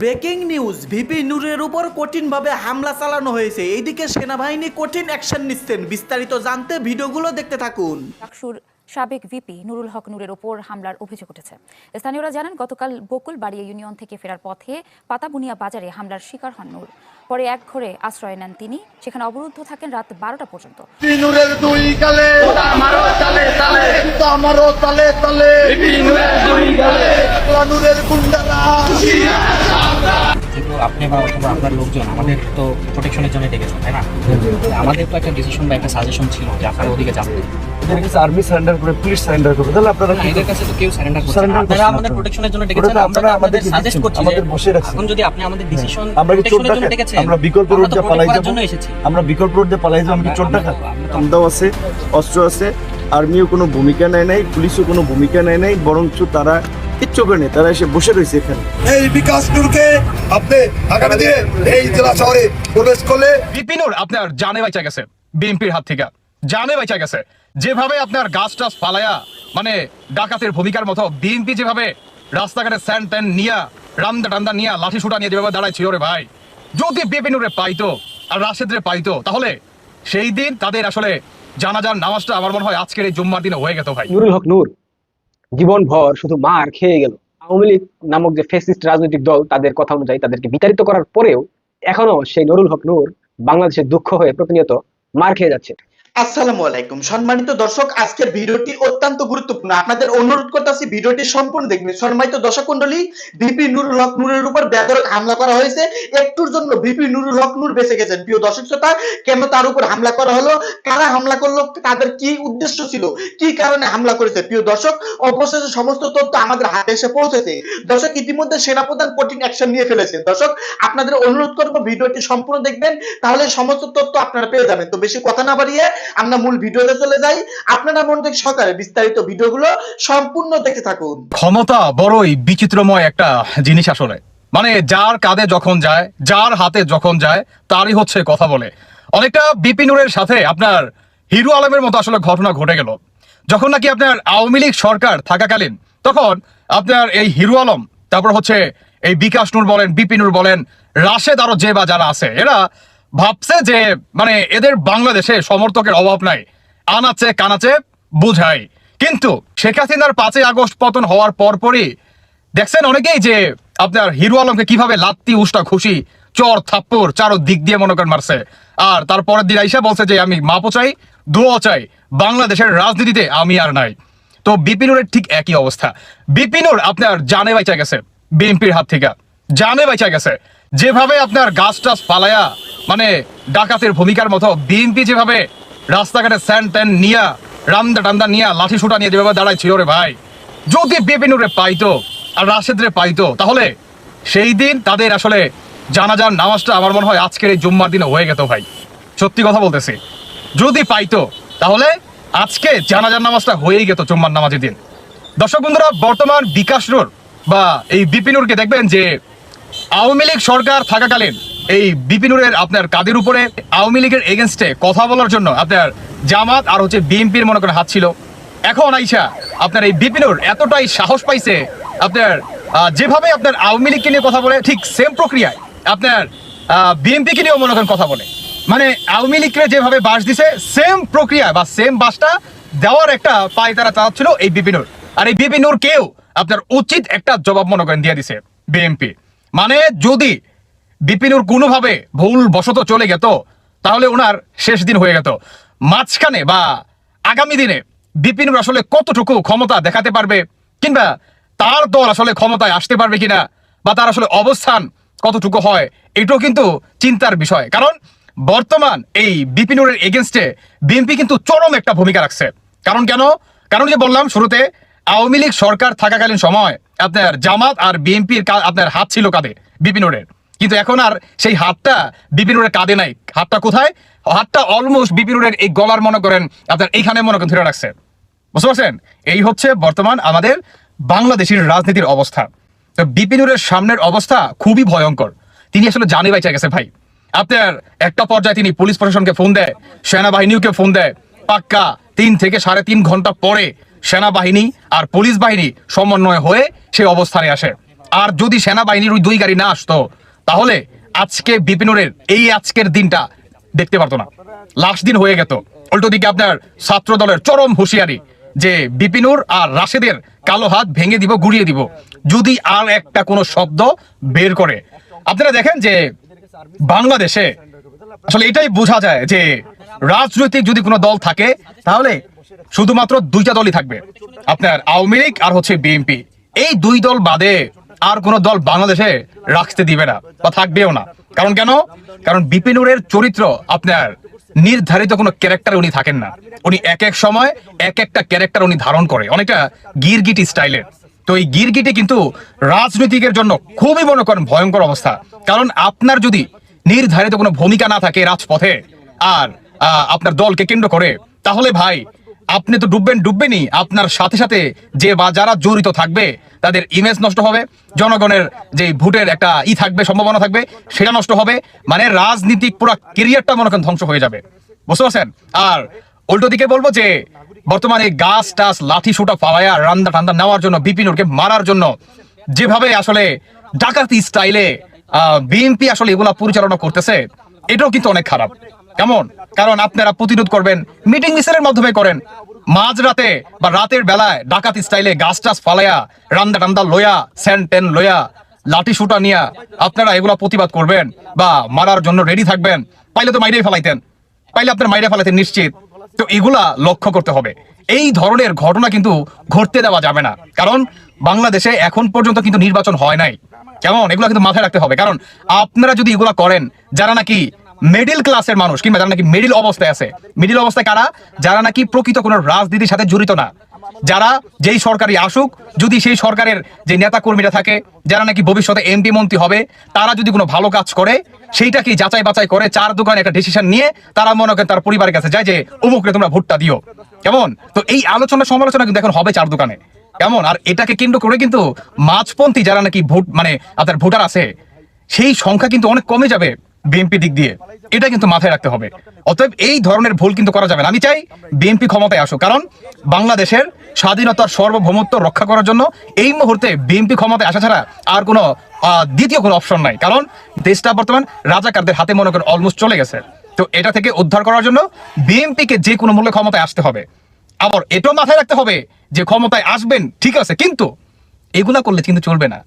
Breaking news VP নূরের উপর কঠিনভাবে হামলা চালানো হয়েছে। এইদিকে সেনাবাহিনী কঠিন অ্যাকশন নিচ্ছেন। বিস্তারিত জানতে ভিডিওগুলো দেখতে থাকুন। সাবেক ভিপি নুরুল হক নূরের ওপর হামলার অভিযোগ উঠেছে। স্থানীয়রা জানান গতকাল বকুল বাড়িয়া ইউনিয়ন থেকে ফেরার পথে পাতাবুনিয়া বাজারে হামলার শিকার হন নূর। পরে এক ঘরে আশ্রয় নেন তিনি। সেখানে অবরুদ্ধ থাকেন রাত বারোটা পর্যন্ত। আমারও তালে তালে। গুন্ডারা। আপনি বা অথবা আপনার লোকজন আমাদের তো প্রোটেকশনের জন্য ডেকেছেন তাই না? আমাদের তো একটা ডিসিশন বা একটা সাজেশন ছিল যে আপনারা ওদিকে যাবেন। এদের কাছে আর্মি সারেন্ডার করে পুলিশ সারেন্ডার করবে। তাহলে আপনারা এদের কাছে তো কেউ সারেন্ডার করছে না। আপনারা আমাদের প্রোটেকশনের জন্য ডেকেছেন। আমরা আপনারা আপনাদের সাজেস্ট দিচ্ছেন, আমাদের বসে রাখছেন। এখন যদি আপনি আমাদের ডিসিশন আমরা কি চোর ডাকাত? আমরা বিকল্প রোড দিয়ে পালাই যাব। জন্য এসেছি। আমরা বিকল্প রোড দিয়ে পালাই যাব আমরা কি চোর ডাকাত। আমদাও আছে অস্ত্র আছে আর্মিও কোনো ভূমিকা নেয় নাই পুলিশও কোনো ভূমিকা নেয় নাই বরঞ্চ তারা কিচ্ছু করে নেই তারা এসে বসে রয়েছে এখানে। এই বিকাশ নূরকে আপনি আগামী দিনে এই জেলা শহরে প্রবেশ করলে বিপিনুর আপনার জানে বাইচা গেছে বিএনপির হাত থেকে। জানে বাইচা গেছে। যেভাবে আপনার গাছ টাছ ফালায়া মানে ডাকাতের ভূমিকার মতো বিএনপি যেভাবে রাস্তাঘাটে স্যান্ড ট্যান নিয়া রান্দা টান্দা নিয়া লাঠি সুটা নিয়ে যেভাবে দাঁড়ায় ছিল রে ভাই। যদি বিপিনুরে পাইতো আর রাশেদরে পাইতো তাহলে সেই দিন তাদের আসলে জানাজার নামাজটা আমার মনে হয় আজকের এই জুম্মার দিনে হয়ে গেত ভাই। নুরুল হক নূর জীবন ভর শুধু মার খেয়ে গেল। আওয়ামী লীগ নামক যে ফেসিস্ট রাজনৈতিক দল, তাদের কথা অনুযায়ী তাদেরকে বিতাড়িত করার পরেও এখনও সেই নুরুল হক নূর বাংলাদেশের দুঃখ হয়ে প্রতিনিয়ত মার খেয়ে যাচ্ছে। আসসালামু আলাইকুম। সম্মানিত দর্শক, আজকের ভিডিওটি অত্যন্ত গুরুত্বপূর্ণ। আপনাদের অনুরোধ করতেছি, ভিডিওটি সম্পূর্ণ দেখবেন। সম্মানিত দর্শক মন্ডলী ভিপি নুরুল হক নূরের উপর বেদরক হামলা করা হয়েছে। একটুর জন্য ভিপি নুরুল হক নূর বেঁচে গেছেন। প্রিয় দর্শক শ্রোতা, কেন তার উপর হামলা করা হলো? কারা হামলা করল? তাদের কি উদ্দেশ্য ছিল? কি কারণে হামলা করেছে? প্রিয় দর্শক, অবশেষে সমস্ত তথ্য আমাদের হাতে এসে পৌঁছেছে। দর্শক, ইতিমধ্যে সেনাপ্রধান কঠিন অ্যাকশন নিয়ে ফেলেছেন। দর্শক, আপনাদের অনুরোধ করব, ভিডিওটি সম্পূর্ণ দেখবেন। তাহলে সমস্ত তথ্য আপনারা পেয়ে যাবেন। তো বেশি কথা না বাড়িয়ে আমরা মূল ভিডিওতে চলে যাই। আপনারা মন থেকে সকালে বিস্তারিত ভিডিওগুলো সম্পূর্ণ দেখতে থাকুন। ক্ষমতা বড়ই বিচিত্রময় একটা জিনিস আসলে। মানে যার কাঁধে যখন যায়, যার হাতে যখন যায়, তারই হচ্ছে কথা বলে। অনেকটা বিপিনুরের সাথে আপনার হিরো আলমের মতো আসলে ঘটনা ঘটে গেল। যখন নাকি আপনার আওয়ামী লীগ সরকার থাকাকালীন, তখন আপনার এই হিরো আলম, তারপর হচ্ছে এই বিকাশ নূর বলেন বিপিনুর বলেন, রাশেদ আরও যে বা যারা আছে, এরা ভাবছে যে মানে এদের বাংলাদেশে সমর্থকের অভাব নাই। আনাচে কানাচে বুঝাই। কিন্তু শেখ হাসিনার পাঁচই আগস্ট পতন হওয়ার পরপরই দেখছেন অনেকেই যে, আপনার হিরো আলমকে কীভাবে লাত্তি উষ্টা খুশি, চর থাপ্পর চারো দিক দিয়ে মনে করেন মারছে। আর তারপরের দিন আইসা বলছে যে, আমি মাপও চাই দোয়া চাই, বাংলাদেশের রাজনীতিতে আমি আর নাই। তো বিপিনুরের ঠিক একই অবস্থা। বিপিনুর আপনার জানে বাইচা গেছে, বিএনপির হাত থেকে। জানে বাইচা গেছে। যেভাবে আপনার গাছ টাছ ফালায়া মানে ডাকাতের ভূমিকার মতো বিএনপি যেভাবে রাস্তাঘাটে স্যান্ড ট্যান নিয়া রান্দা টান্দা নিয়া, লাঠি সুটা নিয়ে যেভাবে দাঁড়ায় ছিল রে ভাই, যদি বিপিনুরে পাইতো আর রাশেদরে পাইতো, তাহলে সেই দিন তাদের আসলে জানাজার নামাজটা আমার মনে হয় আজকের এই জুম্মার দিনে হয়ে গেত ভাই। সত্যি কথা বলতেছি। যদি পাইতো, তাহলে আজকে জানাজার নামাজটা হয়েই গেত জুম্মার নামাজের দিন। দর্শক বন্ধুরা, বর্তমান বিকাশ রোড বা এই বিপিনুরকে দেখবেন যে আওয়ামী লীগ সরকার থাকাকালীন এই বিপিনুরের আপনার কাদের উপরে আওয়ামী লীগের এগেনস্টে কথা বলার জন্য আপনার জামাত আর হচ্ছে বিএনপির মনে করেন হাত ছিল। এখন আইসা আপনার এই বিপিনুর এতটাই সাহস পাইছে আপনার যেভাবে আপনার আওয়ামী লীগকে নিয়ে কথা বলে, ঠিক সেম প্রক্রিয়ায় আপনার বিএনপিকে নিয়েও মনে করেন কথা বলে। মানে আওয়ামী লীগকে যেভাবে বাস দিছে সেম প্রক্রিয়া বা সেম বাসটা দেওয়ার একটা পায় তারা চালাচ্ছিল এই বিপিনুর আর এই বিপিনুর কেউ আপনার উচিত একটা জবাব মনে করেন দিয়ে দিছে বিএনপি। মানে যদি বিপিনুর কোনোভাবে ভুল বশত চলে গেত, তাহলে ওনার শেষ দিন হয়ে যেত মাঝখানে বা আগামী দিনে বিপিনুর আসলে কতটুকু ক্ষমতা দেখাতে পারবে, কিংবা তার দল আসলে ক্ষমতায় আসতে পারবে কিনা, বা তার আসলে অবস্থান কতটুকু হয়, এটাও কিন্তু চিন্তার বিষয়। কারণ বর্তমান এই বিপিনুরের এগেনস্টে বিএনপি কিন্তু চরম একটা ভূমিকা রাখছে। কারণ কেন? কারণ যে বললাম শুরুতে, আওয়ামী লীগ সরকার থাকাকালীন সময় আপনার জামাত আর বিএনপির আপনার হাত ছিল কাঁধে বিপিনুরের। কিন্তু এখন আর সেই হাতটা বিপিনুরের কাঁধে নাই। হাতটা কোথায়? হাতটা অলমোস্ট বিপিনুরের এই গলার মনে করেন, আপনার এইখানে মনে করেন ধরে রাখছে। বুঝতে পারছেন? এই হচ্ছে বর্তমান আমাদের বাংলাদেশের রাজনীতির অবস্থা। তো বিপিনুরের সামনের অবস্থা খুবই ভয়ঙ্কর। তিনি আসলে জানে বাইচা গেছে ভাই। আপনার একটা পর্যায়ে তিনি পুলিশ প্রশাসনকে ফোন দেয়, সেনাবাহিনীকে ফোন দেয়। পাক্কা তিন থেকে সাড়ে তিন ঘণ্টা পরে সেনাবাহিনী আর পুলিশ বাহিনী সমন্বয় হয়ে সেই অবস্থানে আসে। আর যদি সেনাবাহিনীর ওই দুই গাড়ি না আসতো তাহলে আজকে বিপিনুরের এই আজকের দিনটা দেখতে পারতো না। লাস্ট দিন হয়ে গেত। উল্টো দিকে আপনার ছাত্র দলের চরম হুঁশিয়ারি যে বিপিনুর আর রাশেদের কালো হাত ভেঙে দিব, গুড়িয়ে দিব। যদি আর একটা কোনো শব্দ বের করে। আপনারা দেখেন যে বাংলাদেশে আসলে এটাই বোঝা যায় যে রাজনৈতিক যদি কোনো দল থাকে, তাহলে শুধুমাত্র দুইটা দলই থাকবে। আপনার আওয়ামী লীগ আর হচ্ছে বিএনপি। এই দুই দল বাদে আর কোন দল বাংলাদেশে রাখতে দিবে না বা থাকবেও না। কারণ কেন? কারণ বিপিনুরের চরিত্র আপনার নির্ধারিত কোনো ক্যারেক্টার উনি থাকেন না। উনি এক এক সময় এক একটা ক্যারেক্টার উনি ধারণ করে। অনেকটা গিরগিটি স্টাইলের। তো এই গিরগিটি কিন্তু রাজনৈতিকের জন্য খুবই মনে করেন ভয়ঙ্কর অবস্থা। কারণ আপনার যদি নির্ধারিত কোনো ভূমিকা না থাকে রাজপথে আর আপনার দলকে কেন্দ্র করে, তাহলে ভাই আপনি তো ডুববেন, ডুববেনই। আপনার সাথে সাথে যে বা যারা জড়িত থাকবে, তাদের ইমেজ নষ্ট হবে, জনগণের যে ভোটের একটা ই থাকবে, সম্ভাবনা থাকবে, সেটা নষ্ট হবে মানে রাজনীতিক পুরো কেরিয়ারটা মনে করেন ধ্বংস হয়ে যাবে। বুঝতে পারছেন? আর উল্টো দিকে বলব যে, বর্তমানে গাছ টাছ, লাঠি সুটা পাওয়া রান্দা টান্দা নেওয়ার জন্য বিপিনুরকে মারার জন্য, যেভাবে আসলে ডাকাতি স্টাইলে বিএনপি আসলে এগুলা পরিচালনা করতেছে, এটাও কিন্তু অনেক খারাপ। কেমন? কারণ আপনারা প্রতিরোধ করবেন মিটিং মিছিলের মাধ্যমে করেন। মাঝরাতে বা রাতের বেলায় ডাকাতি স্টাইলে গাছ টাছ ফালাইয়া রান্দা টান্দা লয়া স্যান টেন লয়া লাঠি সুটা নিয়া আপনারা এগুলা প্রতিবাদ করবেন বা মারার জন্য রেডি থাকবেন। পাইলে তো মাইরে ফেলাইতেন। পাইলে আপনার মাইরে ফেলাইতেন নিশ্চিত। তো এগুলা লক্ষ্য করতে হবে। এই ধরনের ঘটনা কিন্তু ঘটতে দেওয়া যাবে না। কারণ বাংলাদেশে এখন পর্যন্ত কিন্তু নির্বাচন হয় নাই। কেমন? এগুলো কিন্তু মাথায় রাখতে হবে। কারণ আপনারা যদি এগুলা করেন, যারা নাকি মিডিল ক্লাসের মানুষ কিংবা যারা নাকি মিডিল অবস্থায় আছে। মিডিল অবস্থায় কারা? যারা নাকি প্রকৃত কোনো রাজনীতির সাথে জড়িত না। যারা যেই সরকারি আসুক, যদি সেই সরকারের যে নেতা কর্মীরা থাকে, যারা নাকি ভবিষ্যতে এমপি মন্ত্রী হবে, তারা যদি কোনো ভালো কাজ করে সেইটাকে যাচাই বাছাই করে চার দোকানে একটা ডিসিশন নিয়ে তারা মনে করেন তার পরিবারের কাছে যায় যে অমুকরে তোমরা ভোটটা দিও। কেমন? তো এই আলোচনা সমালোচনা কিন্তু এখন হবে চার দোকানে। কেমন? আর এটাকে কেন্দ্র করে কিন্তু মাঝপন্থী যারা নাকি ভোট মানে আপনার ভোটার আছে, সেই সংখ্যা কিন্তু অনেক কমে যাবে বিএনপি দিক দিয়ে। এটা কিন্তু মাথায় রাখতে হবে। অতএব এই ধরনের ভুল কিন্তু করা যাবে না। আমি চাই বিএনপি ক্ষমতায় আসুক। কারণ বাংলাদেশের স্বাধীনতার সার্বভৌমত্ব রক্ষা করার জন্য এই মুহূর্তে বিএনপি ক্ষমতায় আসা ছাড়া আর কোনো দ্বিতীয় কোনো অপশন নাই। কারণ দেশটা বর্তমান রাজাকারদের হাতে মনে করেন অলমোস্ট চলে গেছে। তো এটা থেকে উদ্ধার করার জন্য বিএনপিকে যে কোনো মূল্যে ক্ষমতায় আসতে হবে। আবার এটাও মাথায় রাখতে হবে যে ক্ষমতায় আসবেন, ঠিক আছে, কিন্তু এগুলা করলে কিন্তু চলবে না।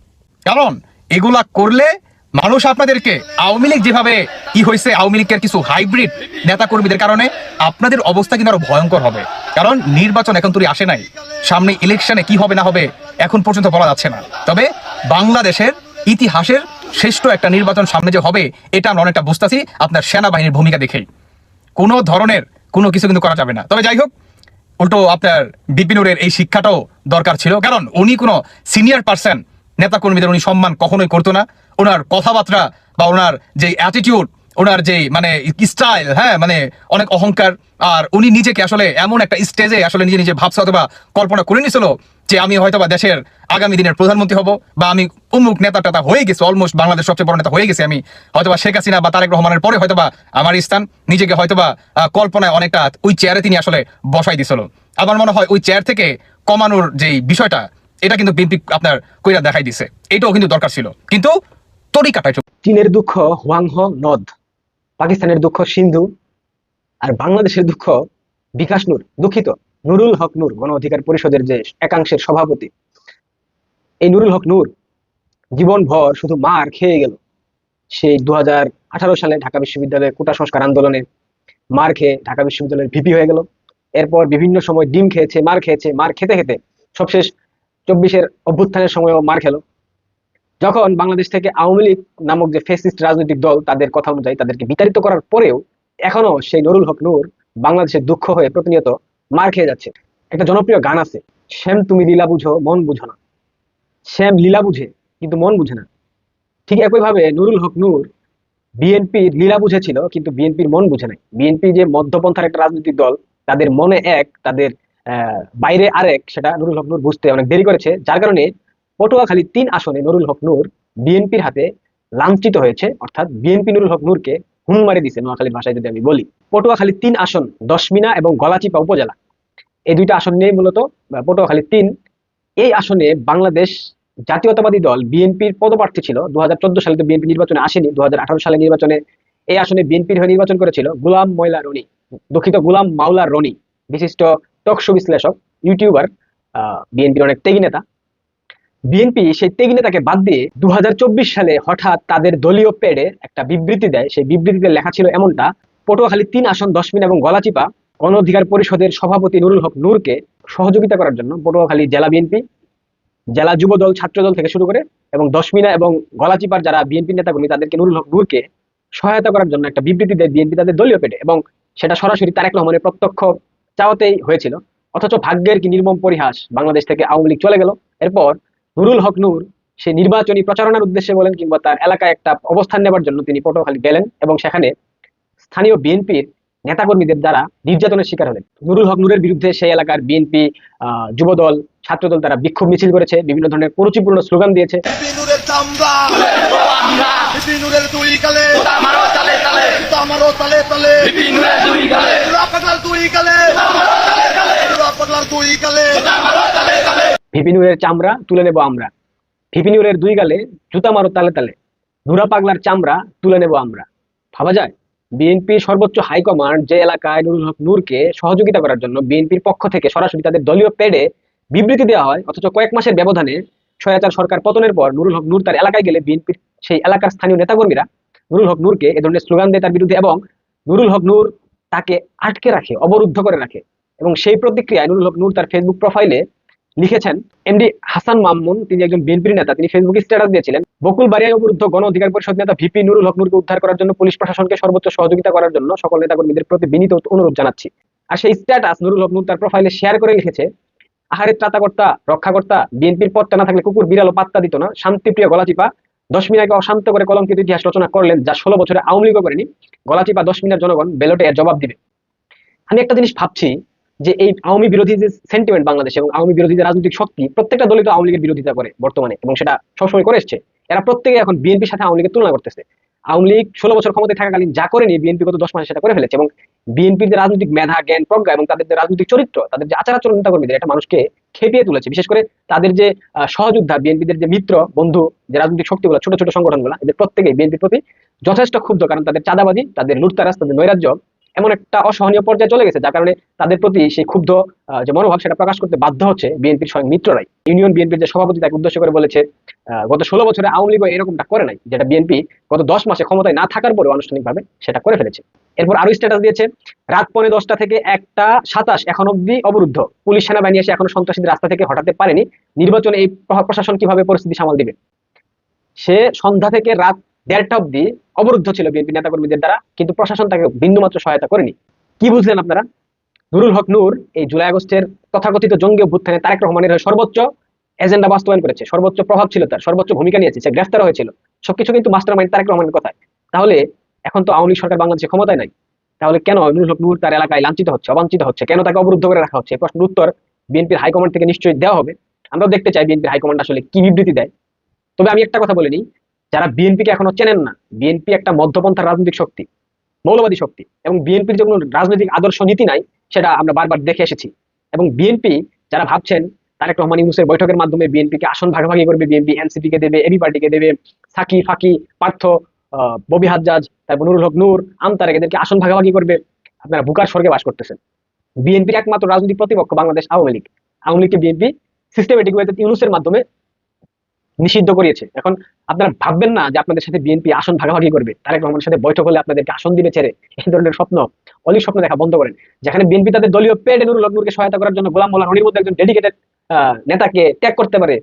কারণ এগুলা করলে মানুষ আপনাদেরকে আওয়ামী লীগ যেভাবে কি হয়েছে, আওয়ামী লীগের কিছু হাইব্রিড নেতা কর্মীদের কারণে আপনাদের অবস্থা কিন্তু আরও ভয়ঙ্কর হবে। কারণ নির্বাচন এখন তুই আসে নাই। সামনে ইলেকশনে কি হবে না হবে এখন পর্যন্ত বলা যাচ্ছে না। তবে বাংলাদেশের ইতিহাসের শ্রেষ্ঠ একটা নির্বাচন সামনে যে হবে, এটা আমরা অনেকটা বুঝতেছি। আপনার সেনাবাহিনীর ভূমিকা দেখেই। কোনো ধরনের কোনো কিছু কিন্তু করা যাবে না। তবে যাই হোক, উল্টো আপনার বিপিনুরের এই শিক্ষাটাও দরকার ছিল। কারণ উনি কোনো সিনিয়র পার্সন নেতা কর্মীদের উনি সম্মান কখনোই করতো না। ওনার কথাবার্তা বা ওনার যে অ্যাটিটিউড ওনার যে মানে স্টাইল হ্যাঁ মানে অনেক অহংকার, আর উনি নিজেকে আসলে এমন একটা স্টেজে আসলে নিজে নিজে ভাবছে অথবা কল্পনা করে নিছিল যে আমি হয়তোবা দেশের আগামী দিনের প্রধানমন্ত্রী হব বা আমি অমুক নেতা টেতা হয়ে গেছি অলমোস্ট বাংলাদেশ সবচেয়ে বড় নেতা হয়ে গেছি আমি। হয়তোবা শেখ হাসিনা বা তারেক রহমানের পরে হয়তোবা আমার স্থান নিজেকে হয়তোবা কল্পনায় অনেকটা ওই চেয়ারে তিনি আসলে বসাই দিছিল। আমার মনে হয় ওই চেয়ার থেকে কমানোর যেই বিষয়টা এটা কিন্তু বিএনপি আপনার কইরা দেখাই দিছে। এটাও কিন্তু দরকার ছিল। কিন্তু তরিকাটা একটু চীনের দুঃখ হোয়াংহ নদ, পাকিস্তানের দুঃখ সিন্ধু, আর বাংলাদেশের দুঃখ বিকাশ নূর, দুঃখিত। নুরুল হক নূর, গণ অধিকার পরিষদের যে একাংশের সভাপতি। এই নুরুল হক নূর জীবনভর শুধু মার খেয়ে গেল। সেই দু হাজার আঠারো সালে ঢাকা বিশ্ববিদ্যালয়ের কোটা সংস্কার আন্দোলনে মার খেয়ে ঢাকা বিশ্ববিদ্যালয়ের ভিপি হয়ে গেল। এরপর বিভিন্ন সময় ডিম খেয়েছে, মার খেয়েছে, মার খেতে খেতে সবশেষ চব্বিশের অভ্যুত্থানের সময়ও মার খেলো। যখন বাংলাদেশ থেকে আওয়ামী লীগ নামক যে ফেসিস্ট রাজনৈতিক দল তাদের কথা অনুযায়ী তাদেরকে বিতাড়িত করার পরেও এখনও সেই নুরুল হক নূর বাংলাদেশের দুঃখ হয়ে প্রতিনিয়ত মার খেয়ে যাচ্ছে। একটা জনপ্রিয় গান আছে, শ্যাম তুমি লীলা বুঝো, মন বুঝো না। শ্যাম লীলা বুঝে, কিন্তু মন বুঝে না। ঠিক একইভাবে নুরুল হক নূর বিএনপির লীলা বুঝেছিল, কিন্তু বিএনপির মন বুঝে নাই। বিএনপি যে মধ্যপন্থার একটা রাজনৈতিক দল, তাদের মনে এক, তাদের বাইরে আরেক, সেটা নুরুল হক নূর বুঝতে অনেক দেরি করেছে। যার কারণে পটুয়াখালী তিন আসনে নুরুল হক নূর বিএনপির হাতে লাঞ্ছিত হয়েছে। অর্থাৎ বিএনপি নুরুল হক নূরকে হুম মারি দিছে নোয়াখালীর ভাষায় যদি আমি বলি। পটুয়াখালী তিন আসন, দশমিনা এবং গলাচিপা উপজেলা। এই দুইটা আসন নিয়ে মূলত পটুয়াখালী তিন। এই আসনে বাংলাদেশ জাতীয়তাবাদী দল বিএনপির পদপ্রার্থী ছিল। দু হাজার চোদ্দ সালে তো বিএনপি নির্বাচনে আসেনি। দু হাজার আঠারো সালে নির্বাচনে এই আসনে বিএনপির হয়ে নির্বাচন করেছিল গুলাম ময়লা রনি, দুঃখিত, গুলাম মাওলা রনি, বিশিষ্ট টকশো বিশ্লেষক ইউটিউবার বিএনপির অনেক ত্যাগী নেতা। বিএনপি সেই ত্যাগী নেতাকে বাদ দিয়ে দু হাজার চব্বিশ সালে হঠাৎ তাদের দলীয় পেডে একটা বিবৃতি দেয়। সেই বিবৃতিতে লেখা ছিল এমনটা, পটুয়াখালী তিন আসন দশমিন এবং গলাচিপা গণ অধিকার পরিষদের সভাপতি নুরুল হক নূরকে সহযোগিতা করার জন্য পটুয়াখালী জেলা বিএনপি জেলা যুব যুবদল ছাত্রদল থেকে শুরু করে এবং দশমিনা এবং গলাচিপার যারা বিএনপি নেতাকর্মী, তাদেরকে নুরুল হক নূরকে সহায়তা করার জন্য একটা বিবৃতি দেয় বিএনপি তাদের দলীয় পেটে এবং সেটা সরাসরি তারেক রহমানের প্রত্যক্ষ চাওয়াতেই হয়েছিল। অথচ ভাগ্যের কি নির্মম পরিহাস বাংলাদেশ থেকে আওয়ামী লীগ চলে গেল। এরপর নুরুল হক নূর, সে নির্বাচনী প্রচারণার উদ্দেশ্যে বলেন কিংবা তার এলাকায় একটা অবস্থান নেবার জন্য তিনি পটুয়াখালী গেলেন এবং সেখানে স্থানীয় বিএনপির নেতাকর্মীদের দ্বারা নির্যাতনের শিকার হলেন। নুরুল হক নূরের বিরুদ্ধে সেই এলাকার বিএনপি যুবদল, ছাত্রদল তারা বিক্ষোভ মিছিল করেছে, বিভিন্ন ধরনের পরিচিপূর্ণ স্লোগান দিয়েছে। আমারও তালে তালে। ভিপিনুরের চামড়া তুলে নেব আমরা। ভিপিনুরের দুই গালে জুতা মারো তালে তালে। নুরা পাগলার চামড়া তুলে নেব আমরা। ভাবা যায়? বিএনপির সর্বোচ্চ হাইকমান্ড যে এলাকায় নুরুল হক নূরকে সহযোগিতা করার জন্য বিএনপির পক্ষ থেকে সরাসরি তাদের দলীয় পেডে বিবৃতি দেওয়া হয় অথচ কয়েক মাসের ব্যবধানে স্বয়াচার সরকার পতনের পর নুরুল হক নূর তার এলাকায় গেলে বিএনপির সেই এলাকার স্থানীয় নেতাকর্মীরা নুরুল হক নূরকে এ ধরনের স্লোগান দেয় তার বিরুদ্ধে এবং নুরুল হক নূর তাকে আটকে রাখে, অবরুদ্ধ করে রাখে এবং সেই প্রতিক্রিয়ায় নুরুল হক নূর তার ফেসবুক প্রোফাইলে লিখেছেন এমডি হাসান মামুন, তিনি একজন বিএনপির নেতা, তিনি ফেসবুকে স্ট্যাটাস দিয়েছিলেন বকুল বাড়িয়ায় অবরুদ্ধ গণ অধিকার পরিষদ নেতা ভিপি নুরুল হক নূরকে উদ্ধার করার জন্য পুলিশ প্রশাসনকে সর্বোচ্চ সহযোগিতা করার জন্য সকল নেতাকর্মীদের প্রতি বিনীত অনুরোধ জানাচ্ছি। আর সেই স্ট্যাটাস নুরুল হক নূর তার প্রোফাইলে শেয়ার করে লিখেছে, আহারের ত্রাতাকর্তা রক্ষাকর্তা বিএনপির পথটা না থাকলে কুকুর বিড়ালও পাত্তা দিত না, শান্তিপ্রিয় গলাচিপা দশ মিনাকে অশান্ত করে কলঙ্কিত ইতিহাস রচনা করলেন, যা ষোলো বছরে আওয়ামী লীগও করেনি। গলাচিপা দশ মিনার জনগণ ব্যালটে এর জবাব দিবে। আমি একটা জিনিস ভাবছি, যে এই আওয়ামী বিরোধী যে সেন্টিমেন্ট বাংলাদেশে এবং আওয়ামী বিরোধী যে রাজনৈতিক শক্তি, প্রত্যেকটা দলিত আওয়ামী লীগের বিরোধিতা করে বর্তমানে এবং সেটা সবসময় করে এসছে। এরা প্রত্যেকে এখন বিএনপির সাথে আওয়ামী লীগের তুলনা করতেছে। আওয়ামী লীগ ষোলো বছর ক্ষমতায় থাকাকালীন যা করেনি বিএনপি গত দশ মাসে সেটা করে ফেলেছে এবং বিএনপির যে রাজনৈতিক মেধা, জ্ঞান, প্রজ্ঞা এবং তাদের যে রাজনৈতিক চরিত্র, তাদের যে আচার আচরণ নেতাকর্মীদের, এটা মানুষকে খেপিয়ে তুলেছে। বিশেষ করে তাদের যে সহযোদ্ধা বিএনপিদের যে মিত্র, বন্ধু, যে রাজনৈতিক শক্তিগুলো, ছোট ছোট সংগঠনগুলো, এদের প্রত্যেকেই বিএনপির প্রতি যথেষ্ট ক্ষুব্ধ। কারণ তাদের চাঁদাবাজি, তাদের লুটতারাস তাদের নৈরাজ্য এমন একটা অসহনীয় পর্যায়ে চলে গেছে, যার কারণে তাদের প্রতি সেই ক্ষুব্ধ যে মনোভাব সেটা প্রকাশ করতে বাধ্য হচ্ছে বিএনপির স্বয়ং মিত্ররাই। ইউনিয়ন বিএনপির যে সভাপতি তাকে উদ্দেশ্য করে বলেছে গত ষোলো বছরে আওয়ামী লীগ এরকমটা করে নাই, যেটা বিএনপি গত দশ মাসে ক্ষমতায় না থাকার পরেও আনুষ্ঠানিকভাবে সেটা করে ফেলেছে। এরপর আরও স্ট্যাটাস দিয়েছে, রাত পৌনে দশটা থেকে একটা সাতাশ এখন অব্দি অবরুদ্ধ। পুলিশ সেনাবাহিনী এসে এখনও সন্ত্রাসীদের রাস্তা থেকে হটাতে পারেনি। নির্বাচনে এই প্রশা- প্রশাসন কীভাবে পরিস্থিতি সামাল দিবে? সে সন্ধ্যা থেকে রাত দেড়টা অব্দি অবরুদ্ধ ছিল বিএনপি নেতাকর্মীদের দ্বারা, কিন্তু প্রশাসন তাকে বিন্দুমাত্র সহায়তা করেনি। কি বুঝলেন আপনারা? নুরুল হক নূর এই জুলাই আগস্টের তথাকথিত জঙ্গি অভ্যুত্থানে তারেক রহমানের সর্বোচ্চ এজেন্ডা বাস্তবায়ন করেছে, সর্বোচ্চ প্রভাব ছিল তার, সর্বোচ্চ ভূমিকা নিয়েছে, সে গ্রেফতার হয়েছিল। সবকিছু কিন্তু মাস্টার মাইন্ড তারেক রহমানের কথায়। তাহলে এখন তো আওয়ামী সরকার বাংলাদেশে ক্ষমতায় নাই। তাহলে কেন নুরুল হক নূর তার এলাকায় লাঞ্ছিত হচ্ছে, অবাঞ্ছিত হচ্ছে? কেন তাকে অবরুদ্ধ করে রাখা হচ্ছে? প্রশ্নের উত্তর বিএনপির হাইকমান্ড থেকে নিশ্চয়ই দেওয়া হবে। আমরাও দেখতে চাই বিএনপির হাইকমান্ড আসলে কি বিবৃতি দেয়। তবে আমি একটা কথা বলে নিই যারা বিএনপিকে এখনও চেনেন না, বিএনপি একটা মধ্যপন্থার রাজনৈতিক শক্তি, মৌলবাদী শক্তি এবং বিএনপির যে কোনো রাজনৈতিক আদর্শ নীতি নাই, সেটা আমরা বারবার দেখে এসেছি। এবং বিএনপি যারা ভাবছেন, তারেক রহমান ইউনুসের বৈঠকের মাধ্যমে বিএনপিকে আসন ভাগাভাগি করবে, বিএনপি এনসিপি কে দেবে, এবি পার্টিকে দেবে, সাকি, ফাকি, পার্থ ববি হাজ্জাজ, তারপর নুরুল হক নূর, আমতারেক এদেরকে আসন ভাগাভাগি করবে। আপনারা বুকার স্বর্গে বাস করতেছেন। বিএনপির একমাত্র রাজনৈতিক প্রতিপক্ষ বাংলাদেশ আওয়ামী লীগ। আওয়ামী লীগকে বিএনপি সিস্টেমেটিক ওয়েতে ইউনুসের মাধ্যমে নিষিদ্ধ করিয়েছে। এখন আপনারা ভাববেন না যে আপনাদের সাথে বিএনপি আসন ভাগাভাগি করবে। তারেক রহমানের সাথে বৈঠক হলে আপনাদেরকে আসন দিবে ছেড়ে। এই ধরনের স্বপ্ন অলিক স্বপ্ন দেখা বন্ধ করেন। যেখানে বিএনপি তাদের দলীয় পেড নুরুল নূরকে সহায়তা করার জন্য গোলাম মোল্লা রনির মধ্যে একজন ডেডিকেটেড নেতাকে ত্যাগ করতে পারে,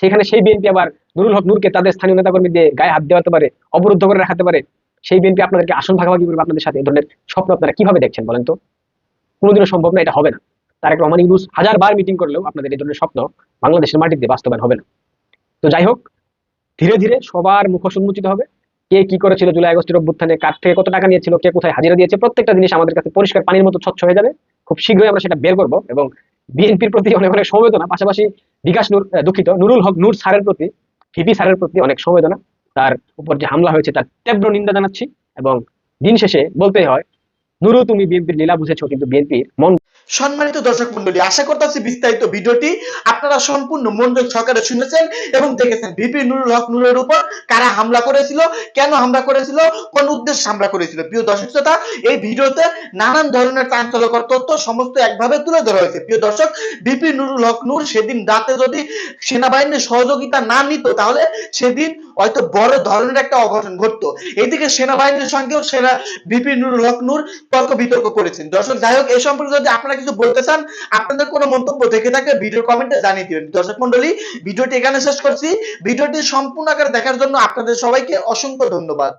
সেখানে সেই বিএনপি আবার নুরুল হক নূরকে তাদের স্থানীয় নেতাকর্মী দিয়ে গায়ে হাত দেওয়াতে পারে, অবরুদ্ধ করে রাখাতে পারে, সেই বিএনপি আপনাদেরকে আসন ভাগাভাগি করবে আপনাদের সাথে। এই ধরনের স্বপ্ন আপনারা কীভাবে দেখছেন বলেন তো? কোনোদিনও সম্ভব না, এটা হবে না। তারেক রহমান ইউনুস হাজার বার মিটিং করলেও আপনাদের এই ধরনের স্বপ্ন বাংলাদেশের মাটিতে বাস্তবায়ন হবে না। তো যাই হোক, ধীরে ধীরে সবার মুখোশ উন্মোচিত হবে। কে কি করেছিল জুলাই আগস্টের অভ্যুত্থানে, কার থেকে কত টাকা নিয়েছিল, কে কোথায় হাজিরা দিয়েছে, প্রত্যেকটা জিনিস আমাদের কাছে পরিষ্কার পানির মতো স্বচ্ছ হয়ে যাবে। খুব শীঘ্রই আমরা সেটা বের করব এবং বিএনপির প্রতি অনেক অনেক সমবেদনা, পাশাপাশি বিকাশ নূর দুঃখিত, নুরুল হক, নূর স্যারের প্রতি, ভিপি স্যারের প্রতি অনেক সমবেদনা। তার উপর যে হামলা হয়েছে, তার তীব্র নিন্দা জানাচ্ছি এবং দিন শেষে বলতেই হয় নুরু, তুমি বিএনপির লীলা বুঝেছ, কিন্তু বিএনপির মন সম্মানিত দর্শক মন্ডলী আশা করতেছি বিস্তারিত ভিডিওটি আপনারা সম্পূর্ণ মনোযোগ সহকারে শুনেছেন এবং দেখেছেন। ভিপি নুরুল হক নুরের উপর কারা হামলা করেছিল, কেন হামলা করেছিল, কোন উদ্দেশ্যে হামলা করেছিল। প্রিয় দর্শক শ্রোতা, এই ভিডিওতে নানান ধরনের চাঞ্চল্যকর তথ্য সমস্ত একভাবে তুলে ধরা হয়েছে। প্রিয় দর্শক, ভিপি নুরুল হক নূর সেদিন রাতে যদি সেনাবাহিনীর সহযোগিতা না নিত, তাহলে সেদিন হয়তো বড় ধরনের একটা অঘটন ঘটতো। এদিকে সেনাবাহিনীর সঙ্গেও সেনা ভিপি নুরুল হক নূর তর্ক বিতর্ক করেছেন। দর্শক, যাই হোক এই সম্পর্কে যদি আপনারা কিছু বলতে চান, আপনাদের কোনো মন্তব্য থেকে থাকে ভিডিও কমেন্টে জানিয়ে দিবেন। দর্শক মন্ডলী ভিডিওটি এখানে শেষ করছি। ভিডিওটি সম্পূর্ণ আকারে দেখার জন্য আপনাদের সবাইকে অসংখ্য ধন্যবাদ।